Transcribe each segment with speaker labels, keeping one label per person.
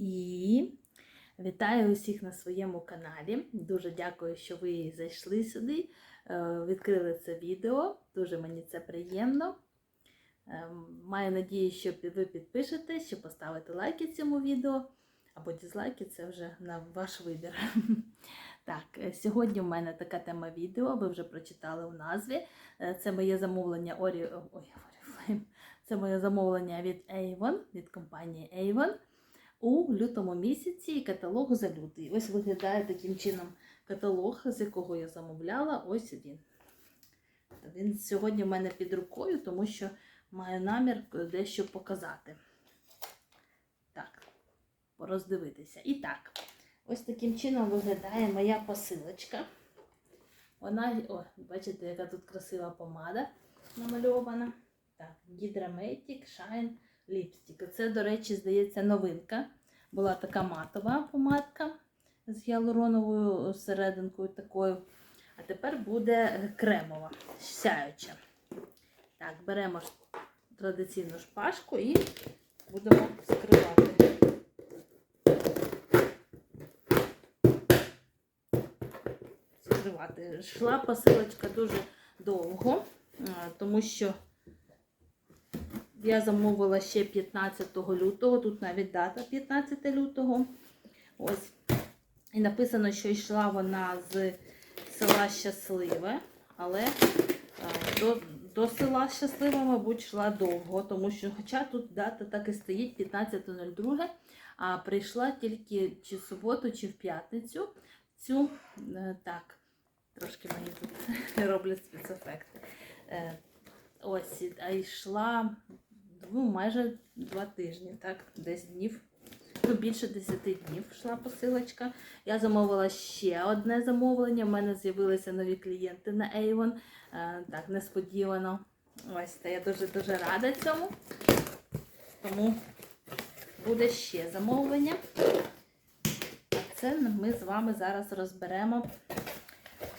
Speaker 1: І вітаю усіх на своєму каналі. Дуже дякую, що ви зайшли сюди, е, відкрили це відео. Дуже мені це приємно. Е, Маю надію, що ви підпишетесь, що поставите лайки цьому відео, або дізлайки це вже на ваш вибір. Так, е, сьогодні в мене така тема відео, ви вже прочитали у назві. Це моє замовлення Орі... Ой, Oriflame. Це моє замовлення від Avon, від компанії Avon у лютому місяці і каталог за лютий. Ось виглядає таким чином каталог, з якого я замовляла. Ось він. Він сьогодні в мене під рукою, тому що маю намір дещо показати. Так, роздивитися. І так, ось таким чином виглядає моя посилочка. Вона, о, бачите, яка тут красива помада намальована. Так, Hydramatic Shine Lipstick. Це, до речі, здається, новинка. Була така матова помадка з гіалуроновою серединкою такою. А тепер буде кремова, сяюча. Так, беремо традиційну шпажку і будемо скривати. Скривати. Шла посилочка дуже довго, тому що я замовила ще 15 лютого, тут навіть дата 15 лютого. Ось. І написано, що йшла вона з села Щасливе, але до, до села Щасливе, мабуть, йшла довго, тому що, хоча тут дата так і стоїть 15.02, а прийшла тільки чи в суботу, чи в п'ятницю. Цю е, так, трошки мені тут роблять спецефекти. Е, Ось, а йшла ну, майже два тижні, так, 10 днів. Ну, більше 10 днів йшла посилочка. Я замовила ще одне замовлення. У мене з'явилися нові клієнти на Avon. Е, так, несподівано. Ось, та я дуже-дуже рада цьому. Тому буде ще замовлення. Це ми з вами зараз розберемо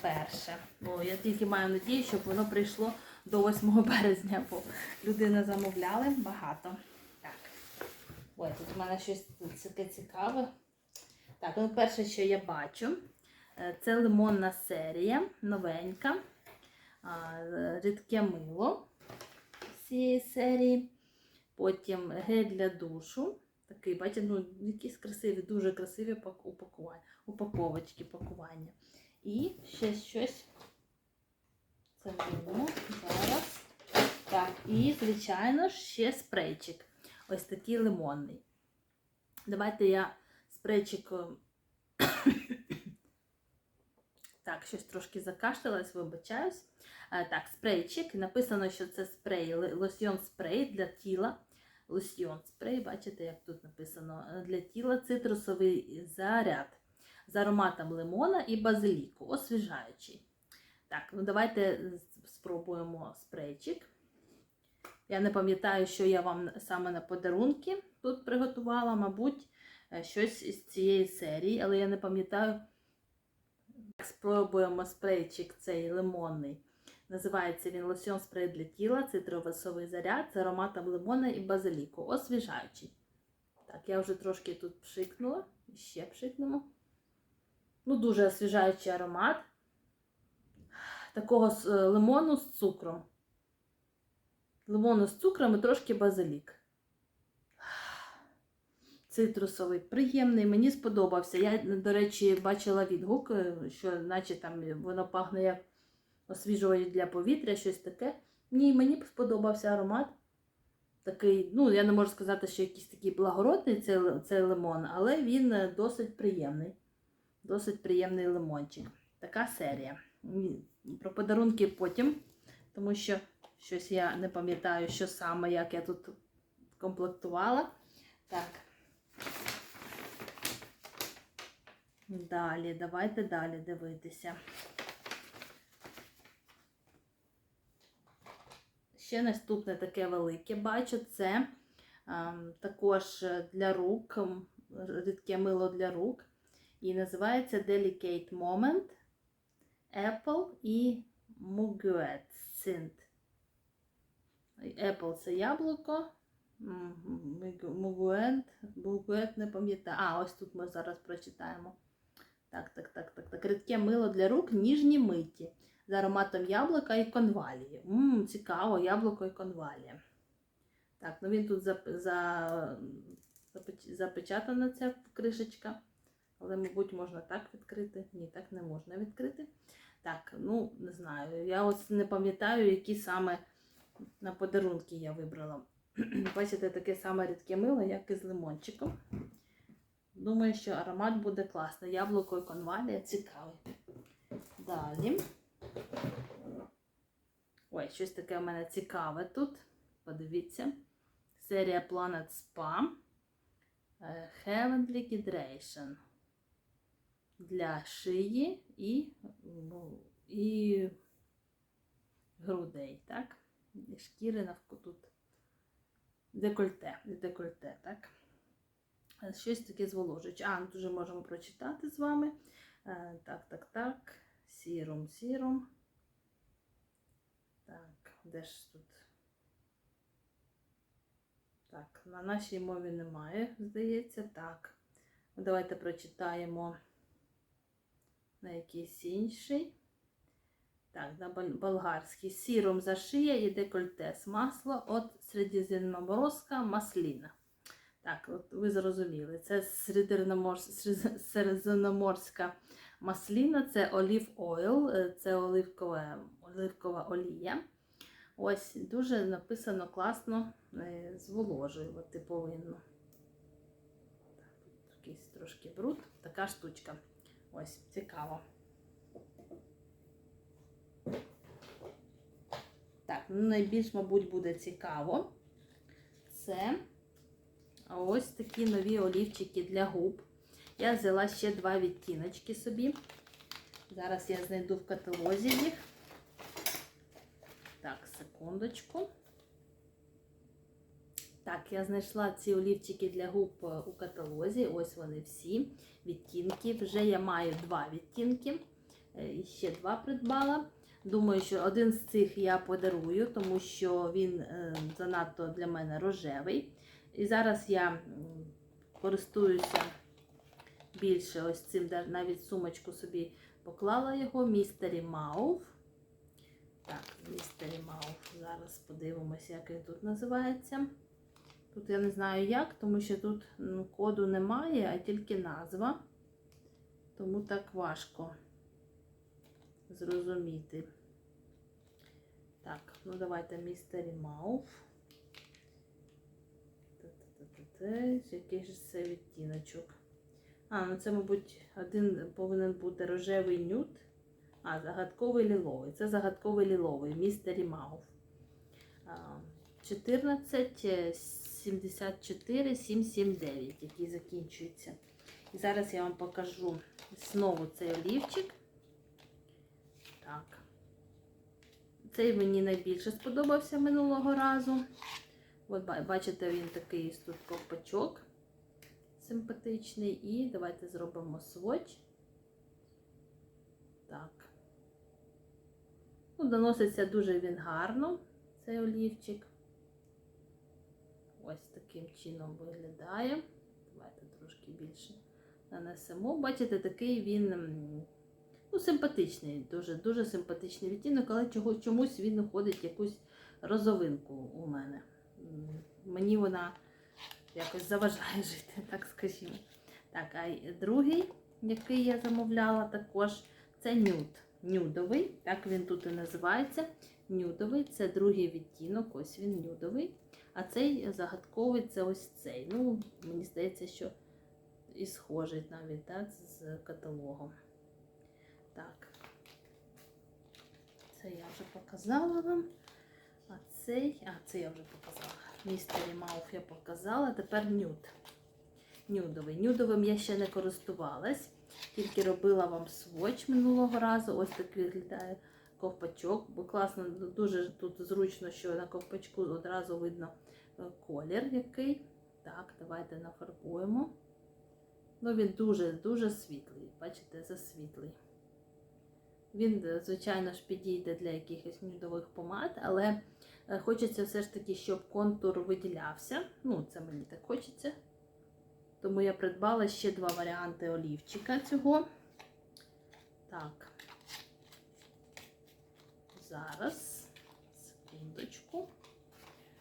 Speaker 1: перше. Бо я тільки маю надію, щоб воно прийшло до 8 березня, бо людина замовляли багато. Так. Ой, тут у мене щось таке цікаве. Так, ну перше, що я бачу, е, це лимонна серія, новенька, рідке мило з цієї серії. Потім гель для душу. Такий, бачите, ну, якісь красиві, дуже красиві упаковочки пакування. І ще щось. Це було зараз. Так, і, звичайно, ще спрейчик. Ось такий лимонний. Давайте я спрейчик. Так, щось трошки закашлялась, вибачаюсь. Е, Так, спрейчик. Написано, що це спрей, лосьйон спрей для тіла. Лосьйон спрей, бачите, як тут написано, е, для тіла цитрусовий заряд з ароматом лимона і базиліку, освіжаючий. Так, ну давайте спробуємо спрейчик. Я не пам'ятаю, що я вам саме на подарунки тут приготувала, мабуть, е, щось із цієї серії, але я не пам'ятаю. Спробуємо спрейчик цей лимонний. Називається він лосьон спрей для тіла, цитровий заряд з ароматом лимона і базиліку. Освіжаючий. Так, я вже трошки тут пшикнула. Ще пшикнемо. Ну, дуже освіжаючий аромат. Такого е, лимону з цукром. Лимону з цукром і трошки базилік. Цитрусовий, приємний, мені сподобався. Я, до речі, бачила відгук, е, що наче там воно пахне як освіжувач для повітря, щось таке. Ні, мені сподобався аромат. Такий, ну, я не можу сказати, що якийсь такий благородний цей, цей лимон, але він е, досить приємний. Досить приємний лимончик. Така серія. Про подарунки потім, тому що щось я не пам'ятаю, що саме, як я тут комплектувала. Так. Далі, давайте далі дивитися. Ще наступне таке велике бачу, це ем, також для рук, рідке мило для рук. І називається Delicate Moment Apple і Muguet Scent. Apple це яблуко, Мугуент, Мугуент не пам'ятаю. А, ось тут ми зараз прочитаємо. Так, так, так, так, так. Рідке мило для рук, ніжні миті. З ароматом яблука і конвалії. Мм, цікаво, яблуко і конвалія. Так, ну він тут за, за, запеч- запечатана ця кришечка. Але, мабуть, можна так відкрити. Ні, так не можна відкрити. Так, ну не знаю. Я ось не пам'ятаю, які саме на подарунки я вибрала. Бачите, таке саме рідке мило, як і з лимончиком. Думаю, що аромат буде класний. Яблуко і конвалія цікавий. Далі. Ой, щось таке в мене цікаве тут. Подивіться. Серія Planet Spa. е, Heavenly Hydration. Для шиї і, ну, і грудей, так? І шкіри навколо тут. Декольте, декольте, так? Щось таке зволожуюче. А, тут вже можемо прочитати з вами. Е, Так, так, так. Сірум, сірум. Так, де ж тут? Так, на нашій мові немає, здається. Так. Ну, Давайте прочитаємо на якийсь інший. Так, на бол- болгарський. Сіром за шия і декольте з масла от середземноморська масліна. Так, от ви зрозуміли. Це середземноморс- середземноморська масліна, це олів ойл, це оливкова, оливкова олія. Ось дуже написано класно, е, зволожувати повинно. Так, якийсь трошки бруд, така штучка. Ось, цікаво. Так, ну найбільш, мабуть, буде цікаво. Це ось такі нові олівчики для губ. Я взяла ще два відтіночки собі. Зараз я знайду в каталозі їх. Так, секундочку. Так, я знайшла ці олівчики для губ е, у каталозі. Ось вони всі відтінки. Вже я маю два відтінки. Е, І ще два придбала. Думаю, що один з цих я подарую, тому що він е, занадто для мене рожевий. І зараз я користуюся більше ось цим, навіть сумочку собі поклала його. Містері Мауф. Так, Містері Мауф. Зараз подивимося, як він тут називається. Тут я не знаю як, тому що тут ну, коду немає, а тільки назва. Тому так важко зрозуміти. Так, ну давайте Містері Мауф. Який ж це відтіночок? А, ну це, мабуть, один повинен бути рожевий нюд. А, загадковий ліловий. Це загадковий ліловий, Містері Мауф. 14 е, 74 779, який закінчується. І зараз я вам покажу знову цей олівчик. Так. Цей мені найбільше сподобався минулого разу. От бачите, він такий тут ковпачок симпатичний. І давайте зробимо сводч. Так. Ну, доноситься дуже він гарно, цей олівчик. Ось таким чином виглядає. Давайте трошки більше нанесемо. Бачите, такий він ну, симпатичний, дуже дуже симпатичний відтінок, але чого, чомусь він уходить якусь розовинку у мене. Мені вона якось заважає жити, так скажімо. Так, а другий, який я замовляла також, це нюд. Нюдовий, так він тут і називається. Нюдовий це другий відтінок, ось він нюдовий. А цей загадковий це ось цей. Ну, мені здається, що і схожий навіть так, з каталогом. Так. Це я вже показала вам. А цей, а це я вже показала. Містері Мауф я показала. Тепер нюд. Нюдовий. Нюдовим я ще не користувалась. Тільки робила вам сводч минулого разу. Ось так виглядає ковпачок. Бо класно, дуже тут зручно, що на ковпачку одразу видно е, колір який. Так, давайте нафарбуємо. Ну, він дуже-дуже світлий. Бачите, засвітлий. Він, е, звичайно ж, підійде для якихось нюдових помад, але Е, Хочеться все ж таки, щоб контур виділявся. Ну, це мені так хочеться. Тому я придбала ще два варіанти олівчика цього. Так. Зараз. Секундочку.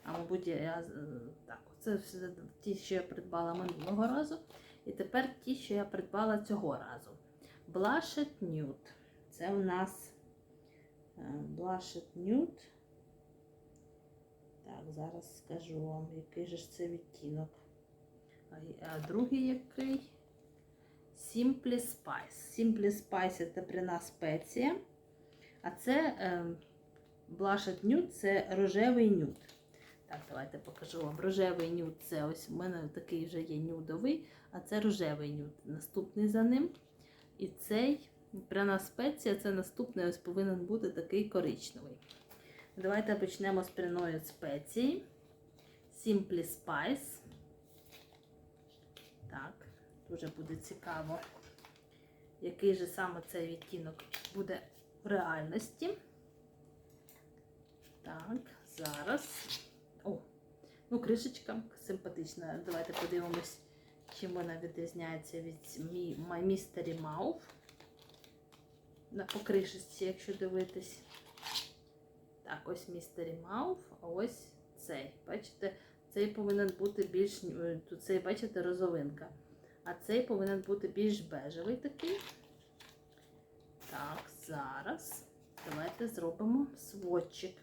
Speaker 1: А мабуть, я так, це ті, що я придбала минулого разу. І тепер ті, що я придбала цього разу. Blushed Nude. Це у нас е, Blushed Nude. Так, зараз скажу вам, який же ж це відтінок. А, другий який? Simply Spice. Simply Spice це тепряна спеція. А це е, Blushed Nude це рожевий нюд. Так, давайте покажу вам. Рожевий нюд це ось у мене такий вже є нюдовий, а це рожевий нюд. Наступний за ним. І цей пряна спеція це наступний ось повинен бути такий коричневий. Давайте почнемо з пряної спеції. Simply Spice. Так, дуже буде цікаво, який же саме цей відтінок буде реальності. Так, зараз. О, ну, кришечка симпатична. Давайте подивимось, чим вона відрізняється від My Mystery Mouth. На по кришечці, якщо дивитись. Так, ось Mystery Mouth, а ось цей. Бачите, цей повинен бути більш. е, Тут цей, бачите, розовинка. А цей повинен бути більш бежевий такий. Так, зараз. Давайте зробимо сводчик.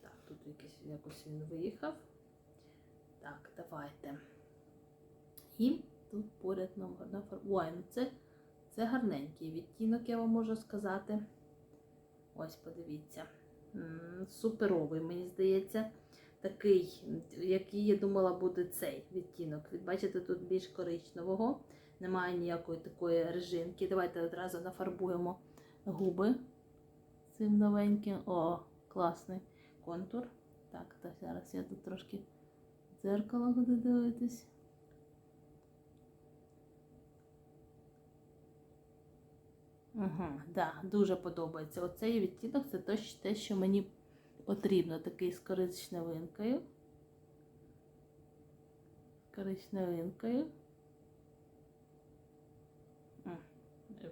Speaker 1: Так, тут якийсь, якось він виїхав. Так, давайте. І тут поряд на, на Ой, ну це, це гарненький відтінок, я вам можу сказати. Ось, подивіться. Суперовий, мені здається. Такий, який я думала буде цей відтінок. Бачите, тут більш коричневого. Немає ніякої такої режинки. Давайте одразу нафарбуємо губи цим новеньким. О, класний контур. Так, так, зараз я тут трошки в дзеркало буду дивитись. Ага, да, дуже подобається. Оцей відтінок це те, що мені потрібно. Такий з коричневинкою. Коричневинкою.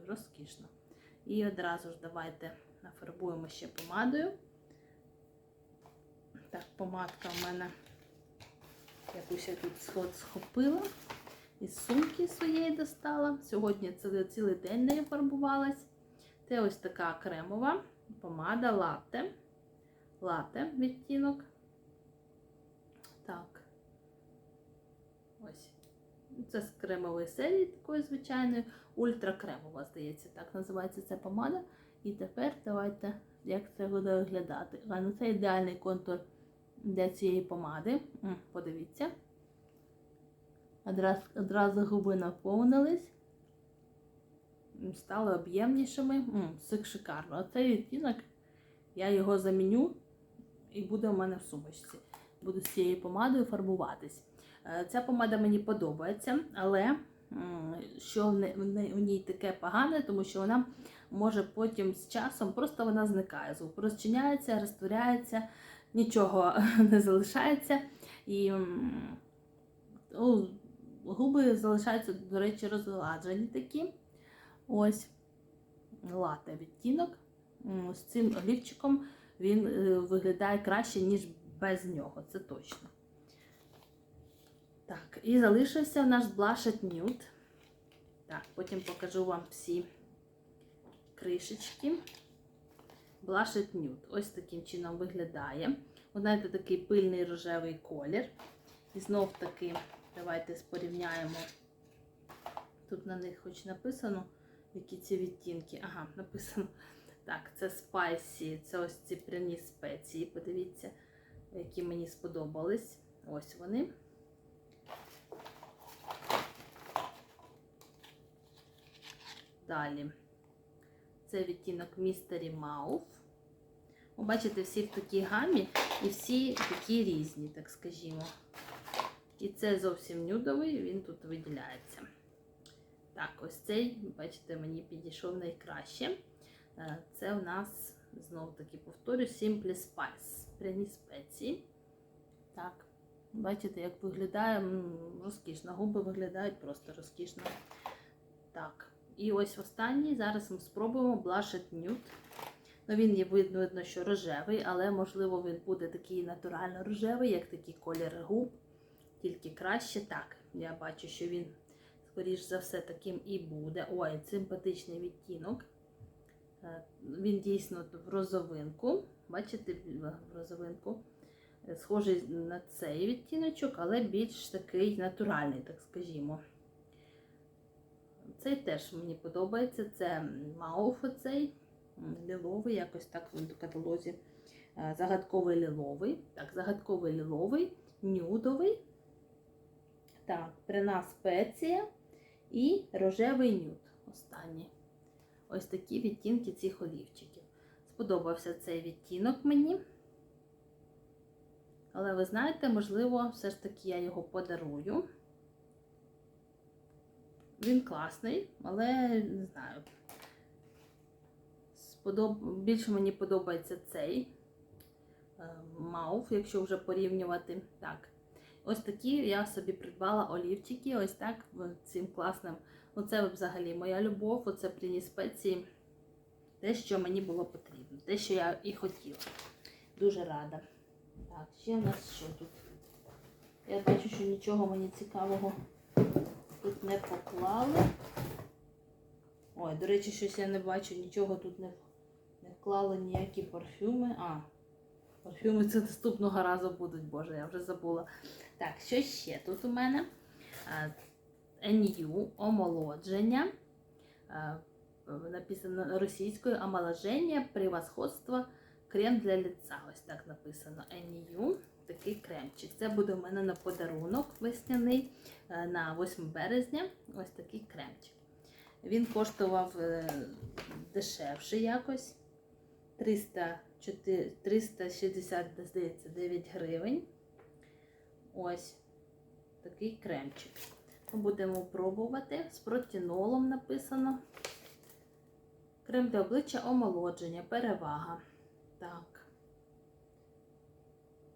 Speaker 1: Розкішно. І одразу ж давайте нафарбуємо ще помадою. Так, помадка в мене якусь я тут сход схопила. Із сумки своєї достала. Сьогодні це цілий день нею фарбувалась. Це ось така кремова помада латте. Латте відтінок. Так. Ось. Це з кремової серії, такої звичайної. Ультракремова, здається, так називається ця помада. І тепер давайте, як це буде виглядати. Ну, це ідеальний контур для цієї помади. Подивіться. Одразу, одразу губи наповнились. Стали об'ємнішими. М, шикарно. А цей відтінок я його заміню і буде у мене в сумочці. Буду з цією помадою фарбуватись. Е, Ця помада мені подобається, але що в ній таке погане, тому що вона може потім з часом просто вона зникає. Звук розчиняється, розтворяється, нічого не залишається. І ну, губи залишаються, до речі, розгладжені такі. Ось лате відтінок. З цим олівчиком він е, виглядає краще, ніж без нього, це точно. Так, і залишився наш Blushed Nude. Так, потім покажу вам всі кришечки. Blushed Nude. Ось таким чином виглядає. Знаєте, такий пильний рожевий колір. І знов таки, давайте порівняємо. Тут на них хоч написано, які ці відтінки. Ага, написано. Так, це спайсі, це ось ці пряні спеції. Подивіться, які мені сподобались. Ось вони. Далі. Це відтінок Mouth. Ви бачите, всі в такій гамі і всі такі різні, так скажімо. І це зовсім нюдовий, він тут виділяється. Так, ось цей, бачите, мені підійшов найкраще. Е, Це у нас знову таки повторю, Simply Spice. Пряні спеції. Так, бачите, як виглядає розкішно. Губи виглядають просто розкішно. І ось останній. Зараз ми спробуємо Blush Nude. Ну, він є видно, що рожевий, але можливо він буде такий натурально рожевий, як такий колір губ. Тільки краще так. Я бачу, що він, скоріш за все, таким і буде. Ой, симпатичний відтінок. Е, Він дійсно в розовинку. Бачите, в розовинку. Е, Схожий на цей відтіночок, але більш такий натуральний, так скажімо. Цей теж мені подобається. Це мауф оцей ліловий, якось так він в каталозі. Е, Загадковий ліловий. Так, загадковий ліловий, нюдовий. Так, пряна спеція і рожевий нюд. Останній. Ось такі відтінки цих олівчиків. Сподобався цей відтінок мені. Але ви знаєте, можливо, все ж таки я його подарую. Він класний, але не знаю. Сподоб... Більше мені подобається цей е, мауф, якщо вже порівнювати. Так. Ось такі я собі придбала олівчики, ось так цим класним. Оце взагалі моя любов, оце пряні спеції. Те, що мені було потрібно, те, що я і хотіла. Дуже рада. Так, ще в нас що тут? Я бачу, що нічого мені цікавого тут не поклали. Ой, до речі, щось я не бачу, нічого тут не, не вклали ніякі парфюми. А, парфюми це наступного разу будуть, боже, я вже забула. Так, що ще тут у мене? NU омолодження. Написано російською омоложення, превосходство, крем для лица. Ось так написано NU. Такий кремчик. Це буде у мене на подарунок весняний е, на 8 березня. Ось такий кремчик. Він коштував е, дешевше якось. 304 360, здається, 9 гривень. Ось такий кремчик. Ми будемо пробувати. З протінолом написано. Крем для обличчя омолодження, перевага. Так.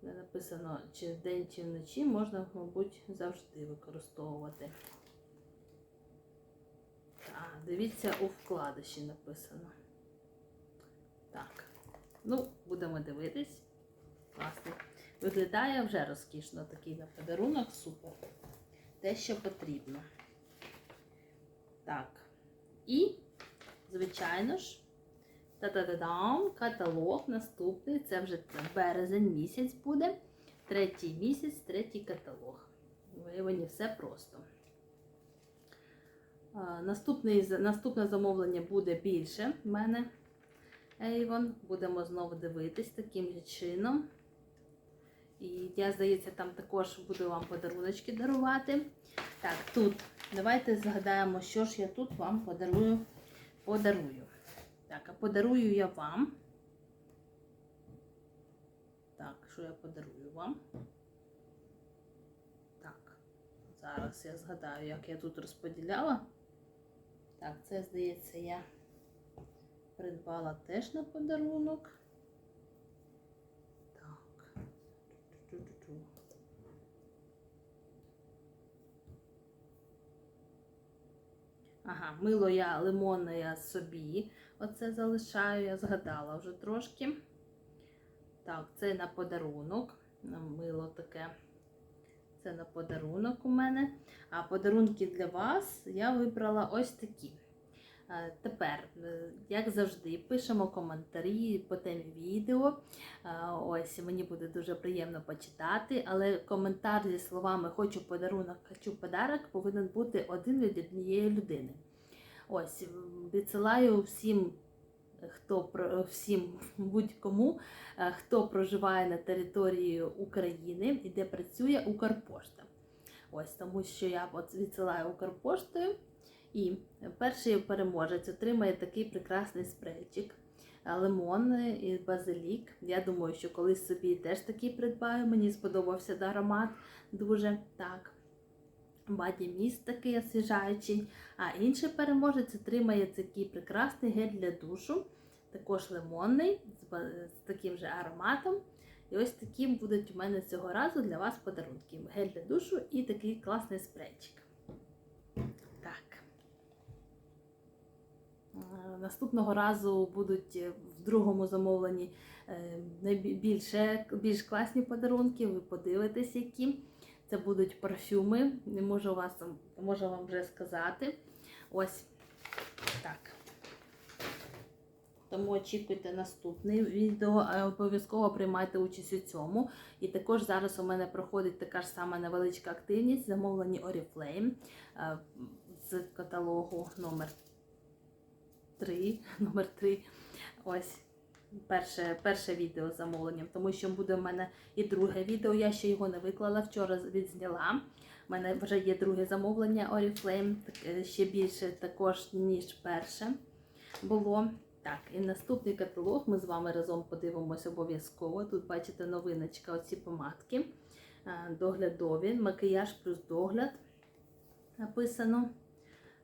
Speaker 1: Де написано, чи вдень, чи вночі можна, мабуть, завжди використовувати. Так, дивіться, у вкладиші написано. Так. Ну, будемо дивитись. Класно. Виглядає вже розкішно такий на подарунок. Супер. Те, що потрібно. Так. І, звичайно ж, та-та-та-дам, каталог наступний. Це вже березень місяць буде. Третій місяць, третій каталог. Виявлені все просто. Наступний, наступне замовлення буде більше в мене. Avon. Будемо знову дивитись таким же чином. І я, здається, там також буду вам подаруночки дарувати. Так, тут давайте згадаємо, що ж я тут вам подарую. Подарую. Так, а подарую я вам. Так, що я подарую вам? Так, зараз я згадаю, як я тут розподіляла. Так, це, здається, я придбала теж на подарунок. Так. Ту-ту-ту. Ага, мило я лимонне я собі. Оце залишаю, я згадала вже трошки. Так, це на подарунок. Мило таке. Це на подарунок у мене. А подарунки для вас я вибрала ось такі. Е, Тепер, е, як завжди, пишемо коментарі по темі відео. Е, Ось мені буде дуже приємно почитати, але коментар зі словами Хочу подарунок, хочу подарок повинен бути один від однієї людини. Ось відсилаю всім, хто всім будь-кому, хто проживає на території України і де працює Укрпошта. Ось тому, що я відсилаю Укрпоштою. І перший переможець отримає такий прекрасний спрейчик. е, Лимон і базилік. Я думаю, що колись собі теж такий придбаю. Мені сподобався аромат дуже так. Баді такий освіжаючий. А інший переможець отримає такий прекрасний гель для душу. також лимонний, з таким же ароматом. І ось таким будуть у мене цього разу для вас подарунки. Гель для душу і такий класний спрейчик. Так. Е, Наступного разу будуть е, в другому замовленні е, більше, більш класні подарунки. Ви подивитесь, які. Це будуть парфюми. Не можу вас можу вам вже сказати. Ось так. Тому очікуйте наступне відео. Е, Обов'язково приймайте участь у цьому. І також зараз у мене проходить така ж сама невеличка активність замовлені Oriflame е, з каталогу номер 3. Номер 3. Ось перше, перше відео з замовленням, тому що буде в мене і друге відео. Я ще його не виклала, вчора відзняла. У мене вже є друге замовлення Oriflame, е, ще більше також, ніж перше було. Так, і наступний каталог ми з вами разом подивимося обов'язково. Тут бачите новиночка, оці помадки е, доглядові, макіяж плюс догляд написано.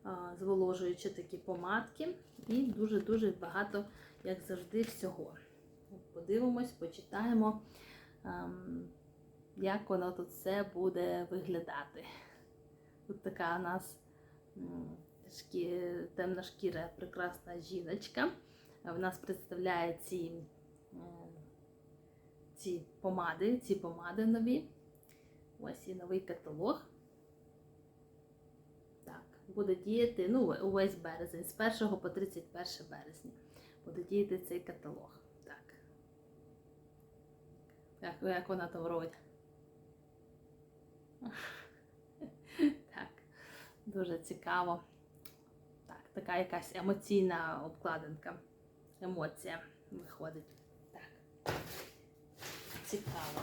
Speaker 1: Е, Зволожуючи такі помадки. І дуже-дуже багато, як завжди, всього. Подивимось, почитаємо, ем, як воно тут все буде виглядати. Тут така у нас темна шкіра, прекрасна жіночка. В нас представляє ці, ці помади, ці помади нові. Ось і новий каталог. Буде діяти ну, увесь березень, з 1 по 31 березня. Буде діяти цей каталог. Так. Як, як вона там робить? Так, дуже цікаво. Так, така якась емоційна обкладинка. Емоція виходить. Так. Цікаво.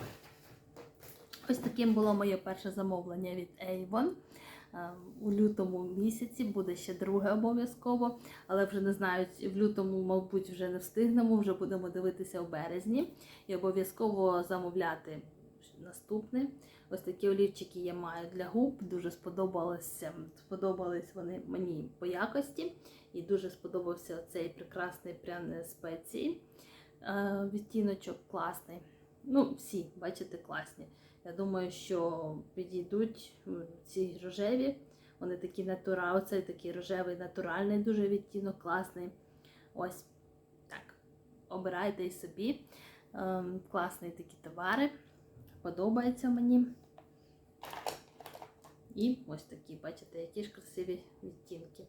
Speaker 1: Ось таким було моє перше замовлення від Avon. Е, У лютому місяці буде ще друге обов'язково, але вже не знаю, в лютому, мабуть, вже не встигнемо, вже будемо дивитися у березні і обов'язково замовляти наступне. Ось такі олівчики я маю для губ. Дуже сподобалося, сподобались вони мені по якості. І дуже сподобався цей прекрасний пряний спеції. Е, Відтіночок класний. Ну, всі, бачите, класні. Я думаю, що підійдуть ці рожеві. Вони такі натуральні, оцей такий рожевий натуральний, дуже відтінок, класний. Ось так. Обирайте і собі. Ем, класні такі товари. Подобається мені. І ось такі, бачите, які ж красиві відтінки.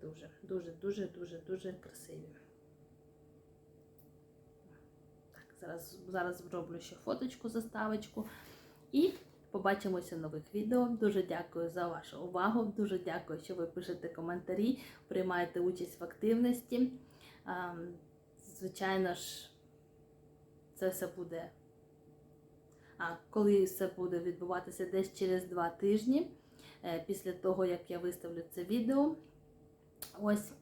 Speaker 1: Дуже, дуже, дуже, дуже, дуже красиві. Так, зараз, зараз зроблю ще фоточку, заставочку. І побачимося в нових відео. Дуже дякую за вашу увагу. Дуже дякую, що ви пишете коментарі, приймаєте участь в активності. Звичайно ж, це все буде. А коли все буде відбуватися десь через два тижні, е, після того, як я виставлю це відео, ось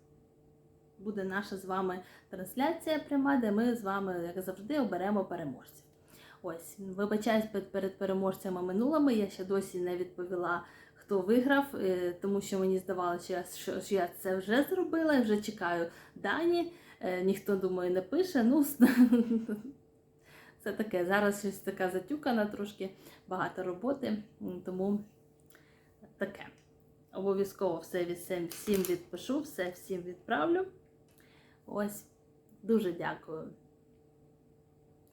Speaker 1: буде наша з вами трансляція пряма, де ми з вами, як завжди, оберемо переможців. Ось, вибачаюсь перед- переможцями минулими, я ще досі не відповіла, хто виграв, е, тому що мені здавалося, що я, це вже зробила, вже чекаю дані. Е, Ніхто, думаю, не пише. Ну, це таке. Зараз щось така затюкана, трошки багато роботи, тому таке. Обов'язково все від- всім відпишу, все всім відправлю. Ось, дуже дякую,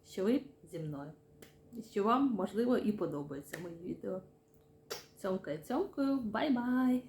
Speaker 1: що ви зі мною. І що вам, можливо, і подобається моє відео. Цьомкаю, цьомкаю, бай-бай!